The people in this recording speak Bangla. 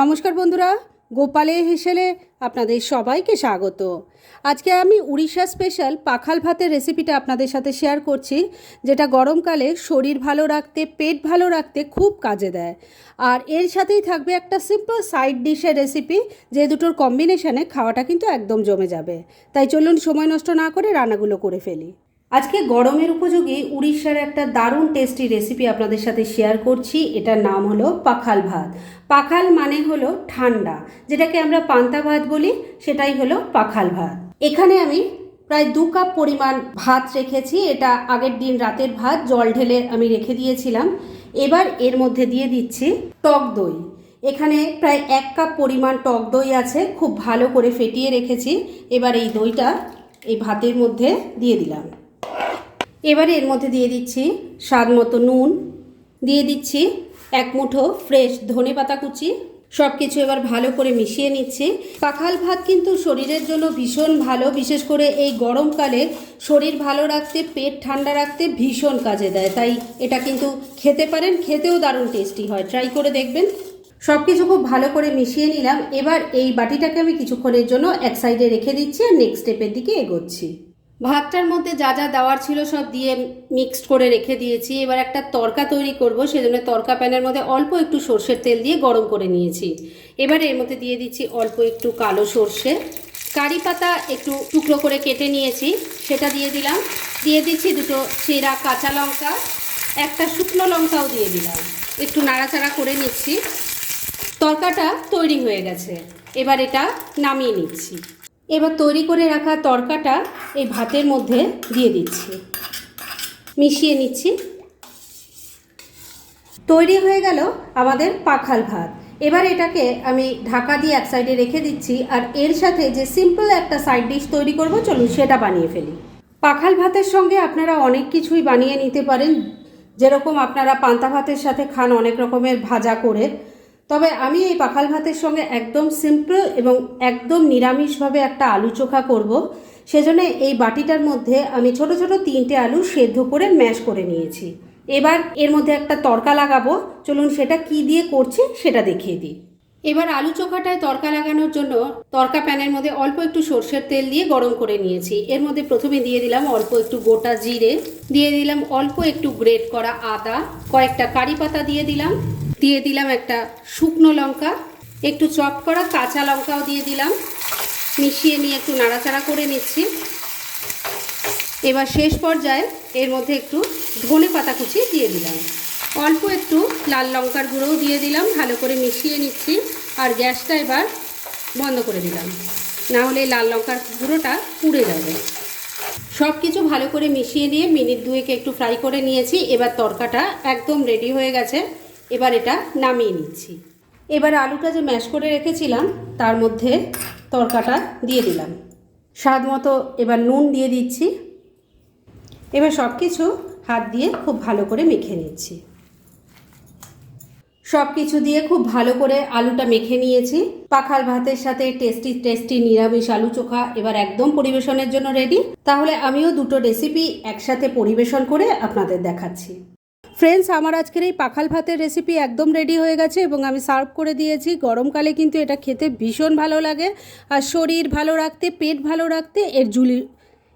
নমস্কার বন্ধুরা, গোপালে হেসেলে আপনাদের সবাইকে স্বাগত। আজকে আমি উড়িষ্যা স্পেশাল পাখাল ভাতের রেসিপিটা আপনাদের সাথে শেয়ার করছি, যেটা গরমকালে শরীর ভালো রাখতে, পেট ভালো রাখতে খুব কাজে দেয়। আর এর সাথেই থাকবে একটা সিম্পল সাইড ডিশের রেসিপি যে দুটোর কম্বিনেশানে খাওয়াটা কিন্তু একদম জমে যাবে। তাই চলুন সময় নষ্ট না করে রান্নাগুলো করে ফেলি। আজকে গরমের উপযোগী উড়িষ্যার একটা দারুণ টেস্টি রেসিপি আপনাদের সাথে শেয়ার করছি। এটার নাম হলো পাখাল ভাত। পাখাল মানে হলো ঠান্ডা, যেটাকে আমরা পান্তা ভাত বলি, সেটাই হলো পাখাল ভাত। এখানে আমি প্রায় দু কাপ পরিমাণ ভাত রেখেছি। এটা আগের দিন রাতের ভাত, জল ঢেলে আমি রেখে দিয়েছিলাম। এবার এর মধ্যে দিয়ে দিচ্ছি টক দই। এখানে প্রায় এক কাপ পরিমাণ টক দই আছে, খুব ভালো করে ফেটিয়ে রেখেছি। এবার এই দইটা এই ভাতের মধ্যে দিয়ে দিলাম। এবারে এর মধ্যে দিয়ে দিচ্ছি স্বাদ মতো নুন, দিয়ে দিচ্ছি এক মুঠো ফ্রেশ ধনে পাতা কুচি। সব কিছু এবার ভালো করে মিশিয়ে নিচ্ছি। পাখাল ভাত কিন্তু শরীরের জন্য ভীষণ ভালো, বিশেষ করে এই গরমকালে শরীর ভালো রাখতে, পেট ঠান্ডা রাখতে ভীষণ কাজে দেয়। তাই এটা কিন্তু খেতে পারেন, খেতেও দারুণ টেস্টি হয়। ট্রাই করে দেখবেন। সব কিছু খুব ভালো করে মিশিয়ে নিলাম। এবার এই বাটিটাকে আমি কিছুক্ষণের জন্য এক সাইডে রেখে দিচ্ছি আর নেক্সট স্টেপের দিকে এগোচ্ছি। ভাতটার মধ্যে যা যা দেওয়ার ছিল সব দিয়ে মিক্সড করে রেখে দিয়েছি। এবার একটা তরকা তৈরি করব, সেজন্য তরকা প্যানের মধ্যে অল্প একটু সর্ষের তেল দিয়ে গরম করে নিয়েছি। এবার এর মধ্যে দিয়ে দিচ্ছি অল্প একটু কালো সর্ষে। কারি পাতা একটু টুকরো করে কেটে নিয়েছি, সেটা দিয়ে দিলাম। দিয়ে দিচ্ছি দুটো চেরা কাঁচা লঙ্কা, একটা শুকনো লঙ্কাও দিয়ে দিলাম। একটু নাড়াচাড়া করে নিচ্ছি। তরকাটা তৈরি হয়ে গেছে। এবার এটা নামিয়ে নিচ্ছি। এবার তৈরি করে রাখা তরকাটা এই ভাতের মধ্যে দিয়ে দিচ্ছি। মিশিয়ে নিচ্ছি। তৈরি হয়ে গেল আমাদের পাখাল ভাত। এবার এটাকে আমি ঢাকা দিয়ে এক সাইডে রেখে দিচ্ছি আর এর সাথে যে সিম্পল একটা সাইড ডিশ তৈরি করব, চলুন সেটা বানিয়ে ফেলি। পাখাল ভাতের সঙ্গে আপনারা অনেক কিছুই বানিয়ে নিতে পারেন। যেরকম আপনারা পান্তা ভাতের সাথে খান অনেক রকমের ভাজা করে। তবে আমি এই পাখাল ভাতের সঙ্গে একদম সিম্পল এবং একদম নিরামিষভাবে একটা আলু চোখা করব। সেজন্য এই বাটিটার মধ্যে আমি ছোট ছোট তিনটে আলু সেদ্ধ করে ম্যাশ করে নিয়েছি। এবার এর মধ্যে একটা তরকা লাগাবো। চলুন সেটা কি দিয়ে করছি সেটা দেখিয়ে দিই। এবার আলু চোখাটায় তরকা লাগানোর জন্য তরকা প্যানের মধ্যে অল্প একটু সর্ষের তেল দিয়ে গরম করে নিয়েছি। এর মধ্যে প্রথমে দিয়ে দিলাম অল্প একটু গোটা জিরে, দিয়ে দিলাম অল্প একটু গ্রেট করা আদা, কয়েকটা কারি পাতা দিয়ে দিলাম। দিয়ে দিলাম একটা শুকনো লঙ্কা, একটু চপ করা কাঁচা লঙ্কাও দিয়ে দিলাম। মিশিয়ে নিয়ে একটু নাড়াচাড়া করে নিচ্ছি। এবার শেষ পর্যায়ে এর মধ্যে একটু ধনে পাতা কুচি দিয়ে দিলাম। অল্প একটু লাল লঙ্কার গুঁড়োও দিয়ে দিলাম, ভালো করে মিশিয়ে নিচ্ছি আর গ্যাসটা এবার বন্ধ করে দিলাম। না হলে লাল লঙ্কার গুঁড়োটা পুড়ে যাবে। সব কিছু ভালো করে মিশিয়ে নিয়ে মিনিট দুয়েকে একটু ফ্রাই করে নিয়েছি। এবার তরকাটা একদম রেডি হয়ে গেছে। এবার এটা নামিয়ে নিচ্ছি। এবার আলুটা যে ম্যাশ করে রেখেছিলাম, তার মধ্যে তরকাটা দিয়ে দিলাম। স্বাদ মতো এবার নুন দিয়ে দিচ্ছি। এবার সব কিছু হাত দিয়ে খুব ভালো করে মেখে নিচ্ছি। সব কিছু দিয়ে খুব ভালো করে আলুটা মেখে নিয়েছি। পাখাল ভাতের সাথে টেস্টি টেস্টি নিরামিষ আলু চোখা এবার একদম পরিবেশনের জন্য রেডি তাহলে আমিও দুটো রেসিপি একসাথে পরিবেশন করে আপনাদের দেখাচ্ছি। ফ্রেন্ডস আমার আজকের এই পাখাল ভাতের রেসিপি একদম রেডি হয়ে গেছে এবং আমি সার্ভ করে দিয়েছি। গরমকালে কিন্তু এটা খেতে ভীষণ ভালো লাগে। আর শরীর ভালো রাখতে, পেট ভালো রাখতে, এর জুলি